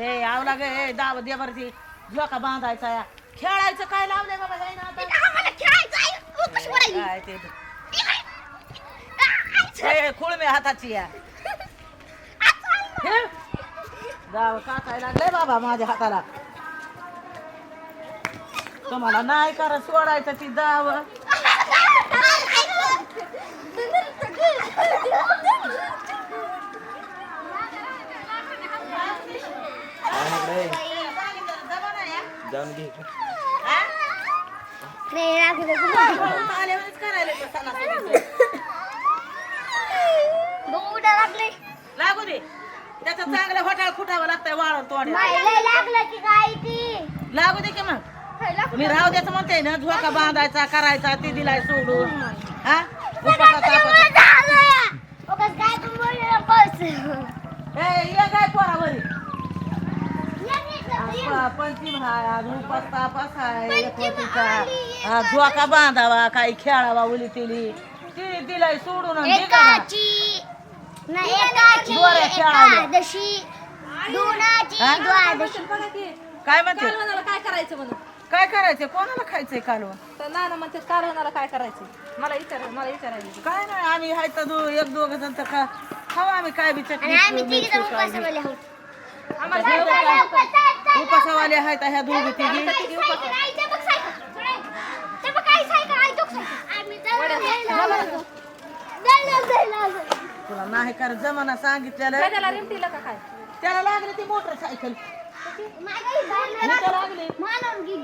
ए आवला गे ए दाव दे बरं ती. झोका बांधायचा या. खेळायचं काय लावलंय बाबा हे ना आता? काय ते? ए खुळमे हाताची या. हे? दाव काकाय लागलंय बाबा माझ्या हाताला? तुम्हाला नाही करा सोडायचं ती दाव जाऊन घे नाही, राखलं तुला. आल्यावरच करायला ते सणासुदीचं. बघू उड्या लागले. लागू दे. त्याचं चांगलं होटाळ खुटावं लागतंय वाळून तोंड बाई, लय लागलं की काय ती? लागू दे की मग. मी राहू द्याच म्हणते ना झोका बांधायचा करायचा ती दिलाय सोडून. हा. उगाच काय पोरावरी. पंचीम हाय उपास तापास हाय एकवटीचा. हा, झोका बांधावा काही खेळावा उली तिली ती दिलाय सोडून आणि दे का ना. एकाची. नाही एकाची दोऱ्या खेळायला. एकादशी. दोनाची हा? द्वादशी काय म्हणते? कालवणाला काय करायचं म्हणून? काय करायचंय? कोणाला खायचंय कालवण? तर नाना म्हणते कालवणाला काय करायचं मला विचार मला विचारायला काय नाही आम्ही हाय तर दो- एक दोघ जण तर खा खाऊ आम्ही काय बी आणि चटणी आम्ही तिघी जण काय बी. उपासावाले आहोत. दळण द्यायला- दळण द्यायला आलो. तुला नाही कर जमाना सांगितलेलं? त्याला रिमटीला का काय? त्याला लागली ती मोटरसायकल. ही लागली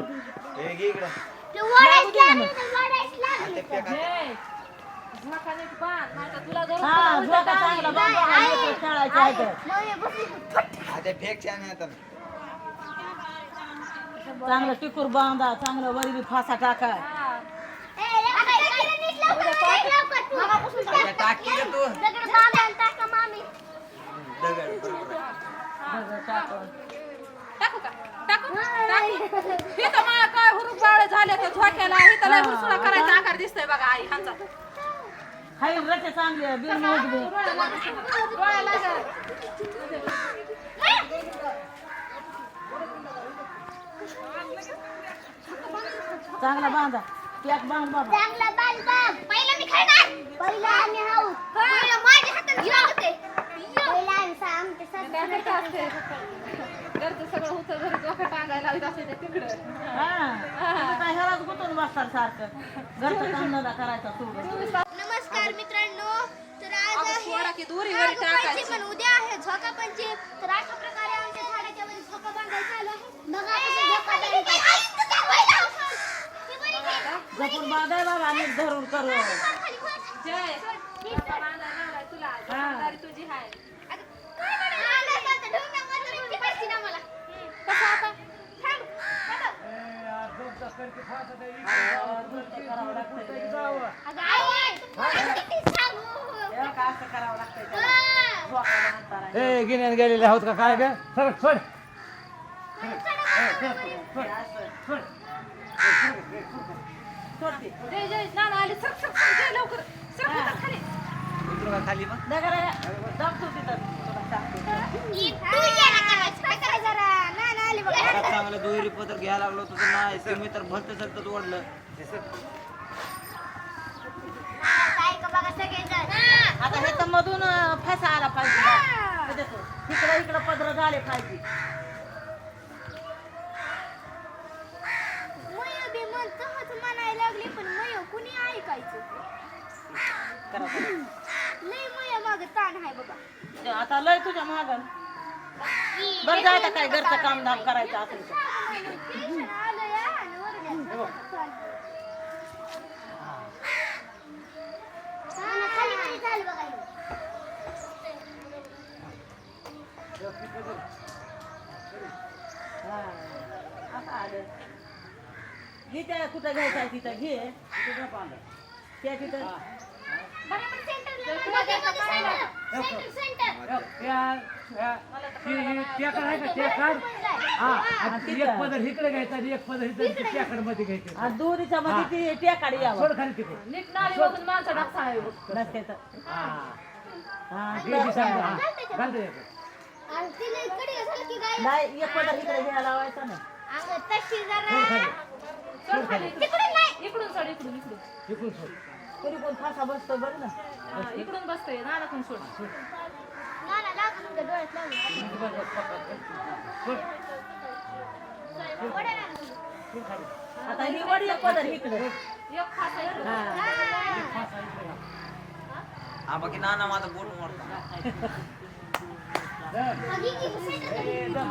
चांगलं टिकूर बांधा चांगलं वरी फासा टाका. हा. टाक. की? टाका? हे तर मला काय हुरूप बाळ झाले तर झोक्याला हे तर लय हुरसुळा करायचा आकार दिसतोय बघा आई ह्यांचा चांगले बिन डोळ्या चांगला बांधा. पॅक बांध बाबा. चांगला बाल बाग. पहिलं मी खेळणार. पहिलं आम्ही आहोत. पहिलं माझ्या हाताने लागते. पहिलं आम्ही सा- आमच्या काय करत असते घरचं सगळं होतं घरी डोकं टांगायला लावत असते ते तिकडं. हा. तुम्ही काय ह्यालाच गुंतून बसतात सारखं? घरचं काम धंदा करायचा सोडून. नमस्कार मित्रांनो. तर आज अगं, सोडा की दोरीवर नागपंचमी, टाकायची. पण उद्या आहे झोका पंचमी. तर अशा त्याला. हा. झोका बांधताना. ए गिन्यान गेलेले आहोत का काय ग सर सोड सोडते. जय जय नाना आली सर सर जय लवकर खाली उतरू का खाली मग तिथं ना? ना, ना, चांगलं दुहेरी पत्र घ्यायला लागलो तुझं नाही तुम्ही तर भलत सलत ओढलं आता ऐका बघा सगळेजण. हा. आता हे तर मधून फसा आला पाहिजे हे इकडं इकडं पदर झाले पाहिजे मय बी म्हणतो होत म्हणायला लागले पण मय कुणी ऐकायचं करा करा. लय मय माग ताण आहे बाबा आता लय तुझ्या मागं बरं जा आता काय घरचं काम धाम करायचं असेल तर. टेन्शन आलं या आणि वरड्याचं चालू. हा ना, खाली खाली झालं बघा हे. हा, असं आलं घे त्या कुठं घ्यायचं आहे तिथं? घे. त्या तिथं. बरोबर सेंटरला मध्ये- मध्ये सेंटर. हा एक पदर इकडे घ्यायचा आणि एक पदर इकडे टेकरमध्ये घ्यायचं आणि दोरीच्या मध्ये ती टेकाडी यावं. सोड खाली तिकडे नीट नाली बघून माणसं डाकसा आहे. बघ. नसते तर हा. हा, घे दिसा हा. घाल ते एक. आणि तिला इकडे. झालं की गाय नाही एक पदर इकडे घ्यायला लावायचा ना अगं तशी सोड जरा सोड खाली. तिकडे नाही. इकडून सोड इकडून इकडून इकडून सोड. कोणी कोण फासा बसतो बरं ना. हा, इकडून बसतोय. ना पण सोड. ना ना लाग तुमच्या डोळ्यात लागलं बस, बस, पकड, सोड वड्या लागलं. सोड खाली. आता ही वडी एक पदर इकडे. एक फासा इकडून. हा. फासा इकडे घाल. हा बाकी नाना माझा बोट मोडता. दम.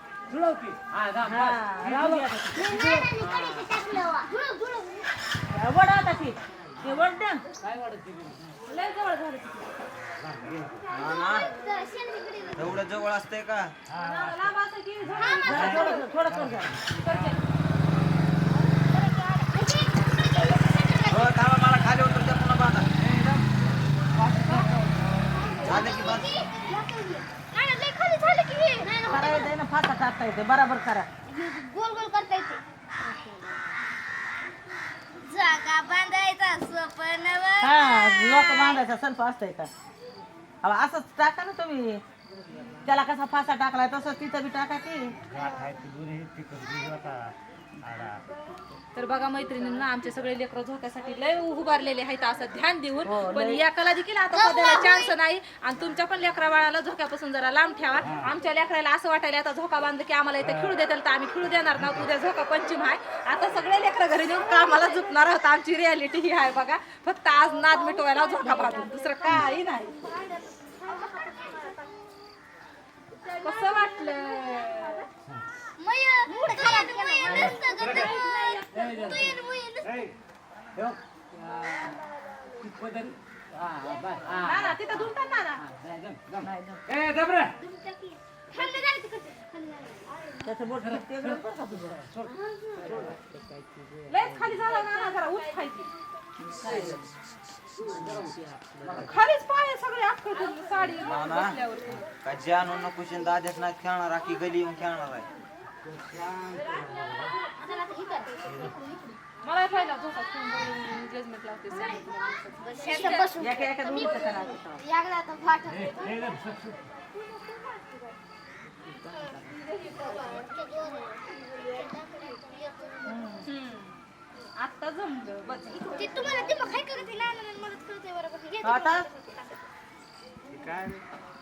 जुळव ती हा जा, बस. राहू दे आता. वड आता ती. ते वड द्या. काय वाटत ती? लय जवळ झालं एवढं जवळ असतंय का? ना, लांब असं की झोका. जरा थोडं थोडं कर जरा. हो थांबा मला खाली उतरते पुन्हा बांधा. झालं की टाकता येते. बराबर करा. गोल गोल करता येते. जागा बांधायचा स्वप्न हा लोक बांधायचा सल्फ असतंय का? अहो असंच टाका ना तुम्ही. त्याला कसा फासा टाकलाय तसं तिथं बी टाका की. गाठ आहे ती दुरी, ती कधी होता. आडा. तर बघा मैत्रिणींना आमचे सगळे लेकरं झोक्यासाठी लय उभारलेले आहेत असं ध्यान देऊन. हो, पण लय. एकाला देखील आता सध्याला चान्स नाही. आणि तुमच्या पण लेकरा बाळाला झोक्यापासून जरा लांब ठेवा. आमच्या लेकराला असं वाटायला आता झोका बांधलं की आम्हाला इथे खेळू देतील तर आम्ही खेळू देणार ना. उद्या झोका पंचम आहे. आता सगळे लेकरं घरी नेऊन कामाला झुकणार आहोत. आमची रियालिटी ही आहे बघा. फक्त आज नाद मिटवायला झोका बांधून. दुसरं काही नाही. कसं वाटलं? त्याचं बोट ते लयच खाली झाला ना जरा उच खायची खालीच पाय सगळे अख्खे साडी नाना बसल्यावर का जानू नको दाद्याच नाही खेळणार आखी गली येऊन खेळणार आहे मला पहिला झोका लावते. आता जमलं. बस ते तुम्हाला ते मग काय करत आहे? लहान लहान मदत करते बरोबर. आता? काय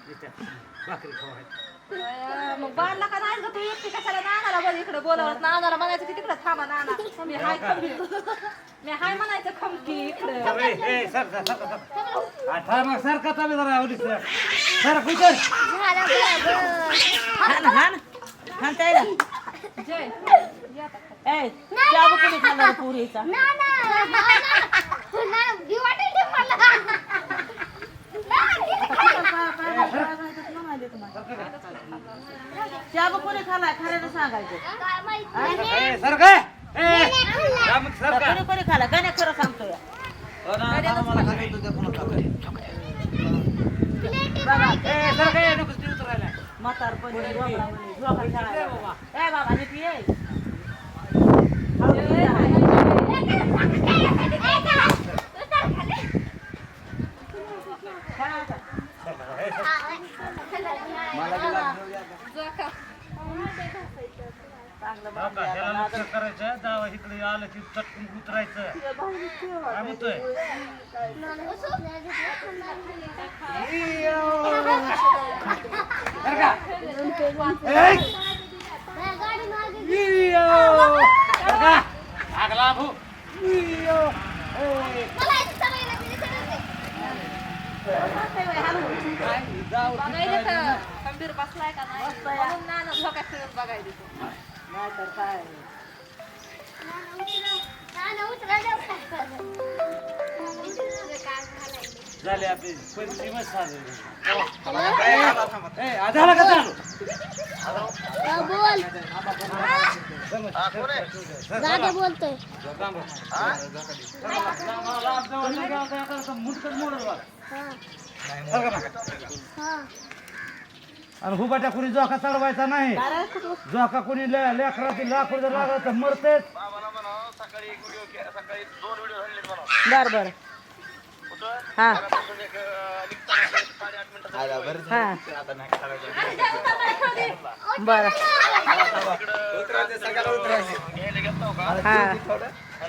इथं भाकरी खावायची. अं, मग बाळला का नाही ग तू? एकटी कशाला नानाला बरं इकडे बोलावत? नानाला म्हणायचं की तिकडे थांबा नाना. मी हाय खमकी. मी हाय म्हणायचं खमकी इकडे. सर, ए. हा, चालू जरा, सर. कुठं? हान हान हान. त्याला. जय. चाबू पुरीचा. ना ना ना ना ना भी वाटेल ते मला ना, चाबू कोणी खाल्लाय खऱ्यानं सांगायचं काय. ए, सर, काय? ए. जा मग, सर, का? कोणी कोणी खाल्ला गण्या खरं सांगतोय हो नाना थांबा मला खाली उतरते पुन्हा खाली ए, सर, काय? नको स्टील उतरायला. म्हातार पण झोका खेळायला ए बाबा नीट ये खेळायचं. मला बी लागलं द्या आता. झोका. चांगलं हो का? त्याला लक्ष करायचं जावं इकडे आलं की चटकून उतरायचं काय म्हणतोय सर का? ए, गाडी मागे इयो. सर का? लागला भू. इयो. ए, मला इथं चालायला लागली, इथं नव्हते. जाऊ खंबीर बसलाय का नाही? म्हणून नाना झोका खेळत बघायला देतो. नाहीतर काय? झाले आपली पंचमीच साजरी ए, आ, झालं का चालू? हा, बोल दादा बोलतोय. मुटकच मोडल बघा. आणि हुबाटा कोणी जोखा चढवायचा नाही. जोखा कोणी ले- लेकराची लाकूड जर लागलं तर मरतेच. बर बर. हा. हा. बर. हा. की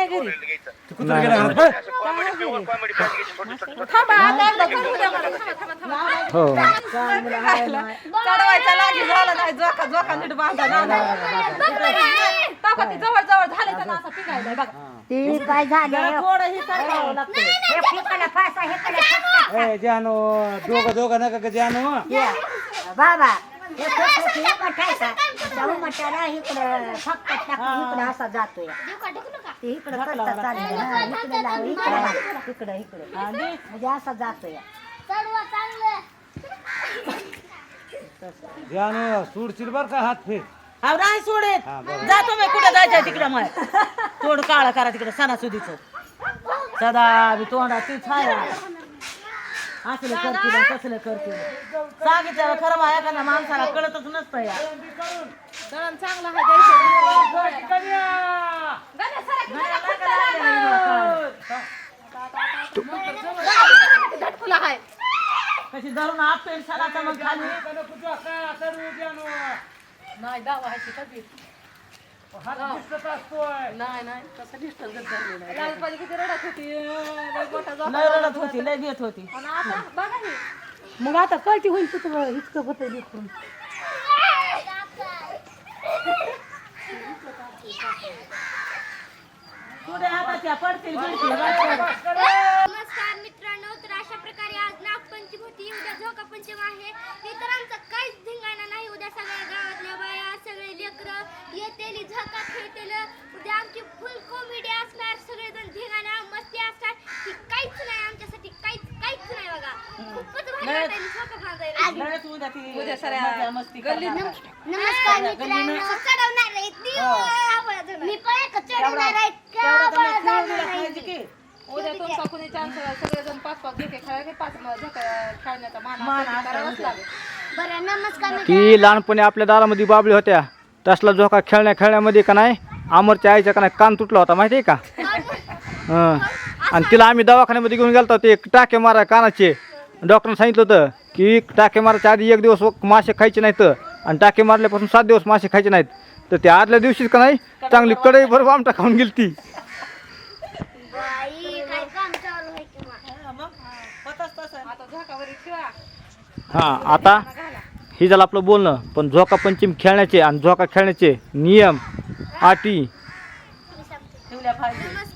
गेला घरात, पळ. थांबा आता एकदा करू द्या मला. थांबा, थांबा, थांबा. चढवायचा लागी झाला नाही जोका जोका नीट बांधा ना टाका ती जवळ जवळ झाले तर असं पिकायला बघा ती काय झालं जरा थोडं हे सरकावं लागतं ए, जानू दोघं दोघं नका का जानू बाबा हे फक्त उमटायचा त्या उमटाला इकडं फक्त टाकून इकडं असा जातोय. ते इकडं करता चाललंय? हा, इकडं लाव इकडं. लाव, इकडं इकडं. हा, दे. म्हणजे असा जातोय. सोडशील बर का हात फेर? अहो नाही सोडेत. जातो मी कुठं जायचं तिकडं मग? तोंड काळा करा तिकडं सणासुदीचं. सदा बी तोंडा तीच आहे. असलं करतील कसलं करतील सांगितलं खरं मा एखाद्या माणसाला कळतच नसतं या. दळण चांगलं आहे द्यायचं गण्या, सरक की झटकुला आहे. कशी धरून आपटेल सणाचा मग खाली. नाही दावा आहे कधी? हात दिसत असतोय. नाही नाही तसं डिस्टर्ब झालेलं आहे लालपाली किती रडत होती? लय मोठा जोका. लय रडत होती. लय घेत होती. आणि आता बघा हे. मग आता कळती होईल तुझं इतकं होतं हाताच्या पडतील बिडतील वाटतं. नमस्कार मित्रांनो तर अशा प्रकारे आज नागपंचमी होती. उद्या झोका पंचम आहे. हे तर आमचा काहीच धिंगाणा नाही. उद्या सगळ्या गावातल्या बाया सगळे लेकरं येतेली झोका खेळतेल. उद्या आमची फुल कॉमेडी असणार. सगळेजण धिंगाणा मस्ती असणार. ही काहीच नाही आमच्यासाठी. काहीच काहीच नाही बघा. खूपच भारी लय- वाटायला झोका बांधायला लयच उद्या ती उद्या सऱ्या मजा मस्ती करणार. नमस्कार मित्रांनो. चढवणार आहेत मी पण एक चढवणार आहेत तेवढं तर मी खेळून दिलं पाहिजे की. उद्या तुमचा कुणी चान्स सगळेजण पाच खेळण्याचा मान करावंच. लागेल. बरं नमस्कार ती लहानपणी आपल्या दारामध्ये बाबळी होत्या. तसला झोका खेळण्या खेळण्यामध्ये का नाही? अमरच्या आईचा का नाही? कान तुटला होता माहिती आहे का हं. आणि तिला आम्ही दवाखान्यामध्ये घेऊन गेलतो ते टाके मारा कानाचे. डॉक्टरने सांगितलं होतं की टाके मारायच्या आधी एक दिवस मासे खायचे नाहीत. आणि टाके मारल्यापासून सात दिवस मासे खायचे नाहीत. तर त्या आदल्या दिवशीच का नाही चांगली कढई बरोबर आमटा खाऊन गेली ती बाई काय काम चालू आहे किंवा हा, मग होतच तसं आता झोकावर ठेवा हां आता हे झालं आपलं बोलणं. पण झोका पंचम खेळण्याचे आणि झोका खेळण्याचे नियम अटी. ठेवल्या पाहिजे.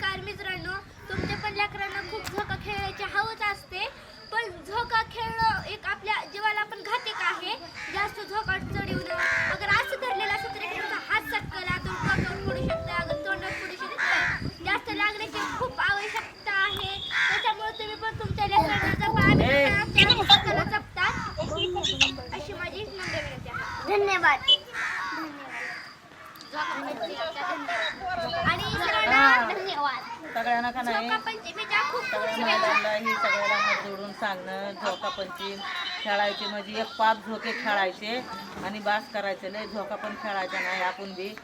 झोका पंचीम खेळायचे म्हणजे एक पाच झोके खेळायचे आणि बास करायचे. लय झोका पण खेळायचा नाही आपण बी.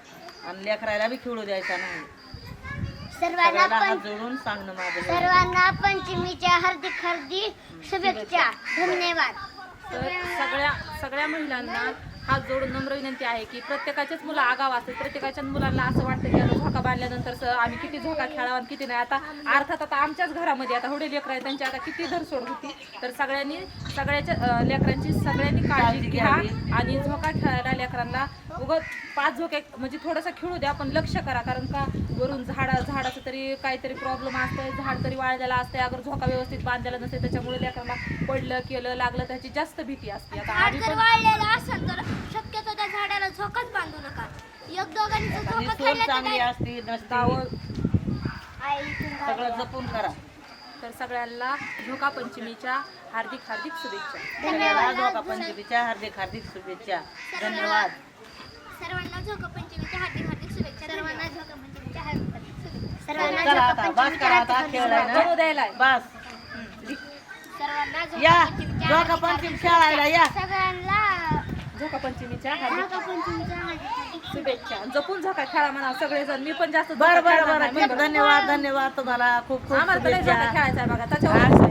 आणि लेकरायला बी खेळू द्यायचा नाही. सर्वांना हात पण जोडून सांगणं माझं सर्वांना पंचमीच्या हार्दिक हार्दिक शुभेच्छा. धन्यवाद. तर सगळ्या सगळ्या महिलांना हात जोडून नम्र विनंती आहे की प्रत्येकाचेच मुलं आगाव असतात प्रत्येकाच्याच मुलांना असं वाटतं की आता झोका बांधल्यानंतर आम्ही किती झोका खेळावा आणि किती नाही. आता अर्थात आता आमच्याच घरामध्ये आता होडे लेकरं आहेत त्यांची आता किती धरसोड होती. तर सगळ्यांनी सगळ्याच्या लेकरांची सगळ्यांनी काळजी घ्या आणि झोका खेळायला लेकरांना उगत पाच झोके म्हणजे थोडंसं खेळू द्या पण लक्ष करा. कारण का वरून झाडा झाडाचं तरी काहीतरी प्रॉब्लेम असतंय झाड तरी वाळलेलं असतंय. अगर झोका व्यवस्थित बांधलेला नसेल त्याच्यामुळे लेकरांना पडलं केलं लागलं त्याची जास्त भीती असते. आता आम्ही पण वाळलेलं असेल तर शक्यतो त्या झाडाला झोकाच बांधू नका. एक आणि सोल तर चांगली काय? असती नसती. गावं आई, इथून सगळं जपून करा. तर सगळ्यांना झोका पंचमीच्या हार्दिक हार्दिक शुभेच्छा. सगळ्याला झोका पंचमीच्या हार्दिक हार्दिक शुभेच्छा. धन्यवाद. सर्वांना झोका पंचमीच्या हार्दिक हार्दिक शुभेच्छा. सर्वांना झोका पंचमीच्या हार्दिक हार्दिक शुभेच्छा. सर्वांना करा झोका आता बस करा आता खेळलाय बनवू ना द्यायला बस. सर्वांना झोका या पंचमीच्या झोका पंचमी खेळायला या. सगळ्यांना झोका पंचमीच्या हार्दिक झोका पंचमीच्या हार्दिक हार्दिक शुभेच्छा. जपून झोका खेळा म्हणा सगळेजण. मी पण जास्त बरं बरं बरं. धन्यवाद धन्यवाद. तुम्हाला खूप खूप आम्हाला तर लय झोका शुभेच्छा खेळायचा आहे बघा. त्याच्यावर